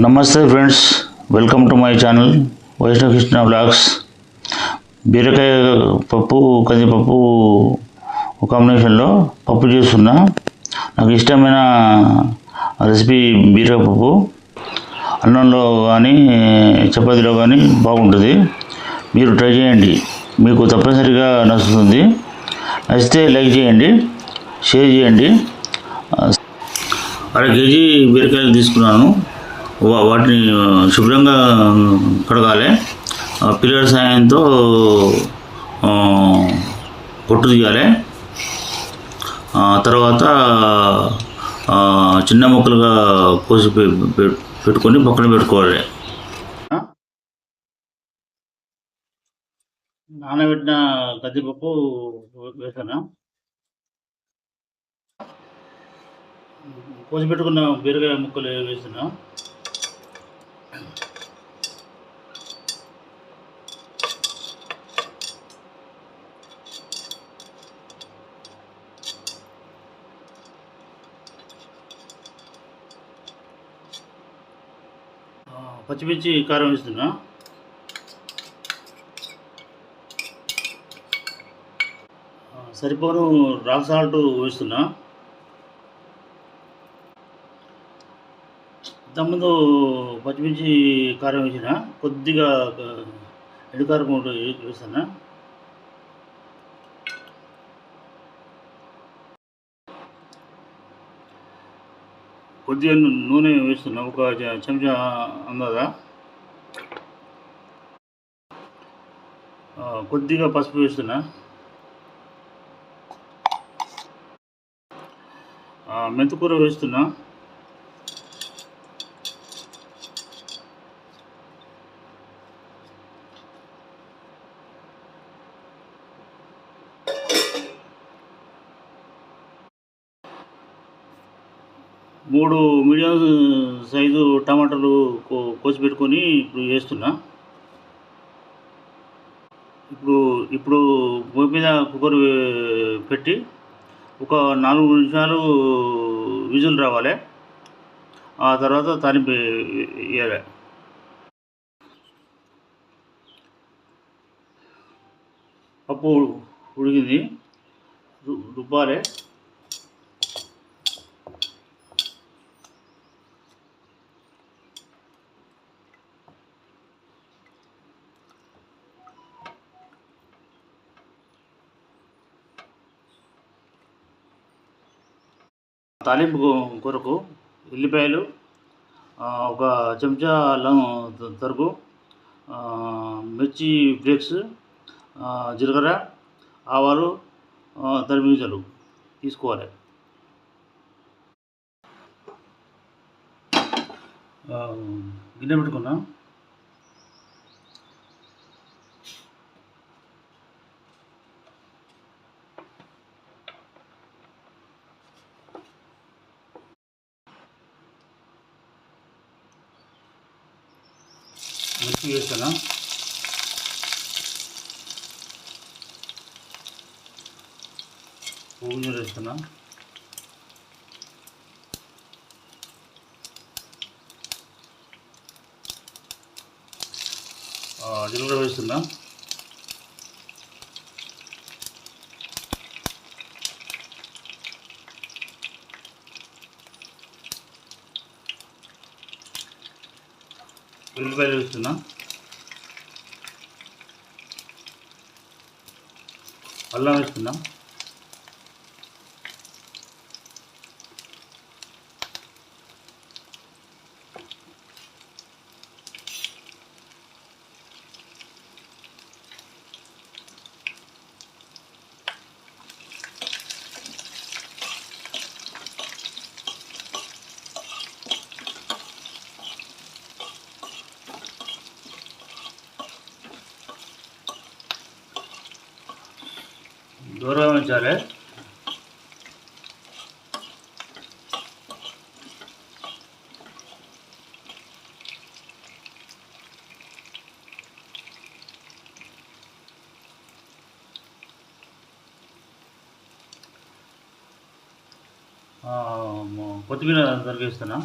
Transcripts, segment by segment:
నమస్తే friends welcome to my channel Vaishnava Krishna blogs. బీరకాయ పప్పు కందిపప్పు ఒక కాంబినేషన్లో పప్పు చేస్తున్నా. నాకు ఇష్టమైన రెసిపీ బీరకాయ పప్పు. అన్నంలో కానీ చపాతీలో కానీ బాగుంటుంది. మీరు ట్రై చేయండి. మీకు తప్పనిసరిగా నచ్చుతుంది. నచ్చితే లైక్ చేయండి షేర్ చేయండి. అర కేజీ బీరకాయలు తీసుకున్నాను. వాటిని శుభ్రంగా కడగాలి. పిల్లల సాయంతో పొట్టు తీయాలి. తర్వాత చిన్న ముక్కలుగా కోసి పె- పెట్టుకొని పక్కన పెట్టుకోవాలి. నానబెట్టిన కద్దిపప్పు వేసాను? కోసి పెట్టుకున్న బీరకాయ ముక్కలు వేసాను? పచ్చిమిర్చి కారం వేస్తున్నా. సరిపోను రాక్ సాల్ట్ వేస్తున్నా. ఇంతకుముందు పచ్చిమిర్చి కారం వేసిన కొద్దిగా ఎండుకారం వేస్తున్నా కారం కూడా వే- వేస్తాను కొద్దిగా నూనె వేస్తున్నా ఒక చెంచా అందాదా? కొద్దిగా పసుపు వేస్తున్నా. ఆ, మెంతికూర వేస్తున్నా. మూడు మీడియం సైజు టమాటాలు కో- కోసి పెట్టుకొని ఇప్పుడు వేస్తున్నా. ఇప్పుడు ఇప్పుడు భూమి మీద కుక్కర్ పెట్టి ఒక నాలుగు నిమిషాలు విజులు రావాలి. ఆ తర్వాత తాలింపు వేయాలి. పప్పు ఉడికింది. రుబ్బాలి. తాలింపు కొరకు ఉల్లిపాయలు ఒక చెంచా అల్లం తరుగు మిర్చి ఫ్లేక్స్ జీలకర్ర ఆవాలు ఆ, తరిమిజలు తీసుకోవాలి. గిన్నె పెట్టుకున్నాం. మిర్చి వేసాను పువ్వు నీరు వేస్తున్నా. ఆ, జీలకర్ర వేస్తున్నా. ఉల్లిపాయలు వేస్తున్నా. అల్లం వేస్తున్నాం. దూరం ఉంచాలి. కొత్తిమీర తరిగేస్తున్నా.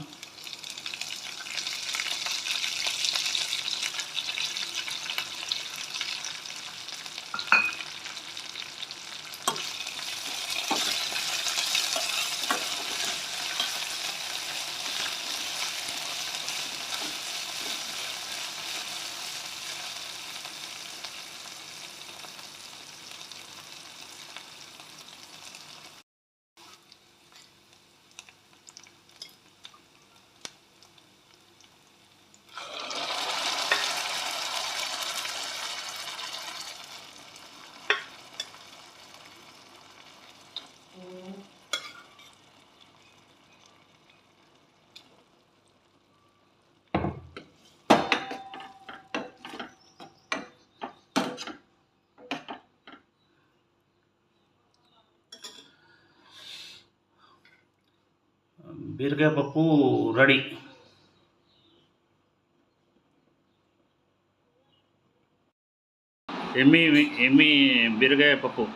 బీరకాయ పప్పు రెడీ. ఎమ్మి ఎమ్మి బీరకాయ పప్పు.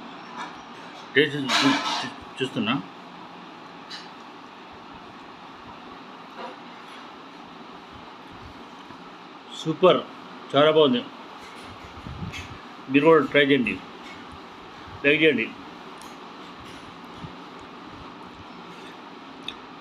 టేస్ట్ చూ- చూస్తున్నా. సూపర్ చాలా బాగుంది. మీరు కూడా ట్రై చేయండి. లైక్ చేయండి.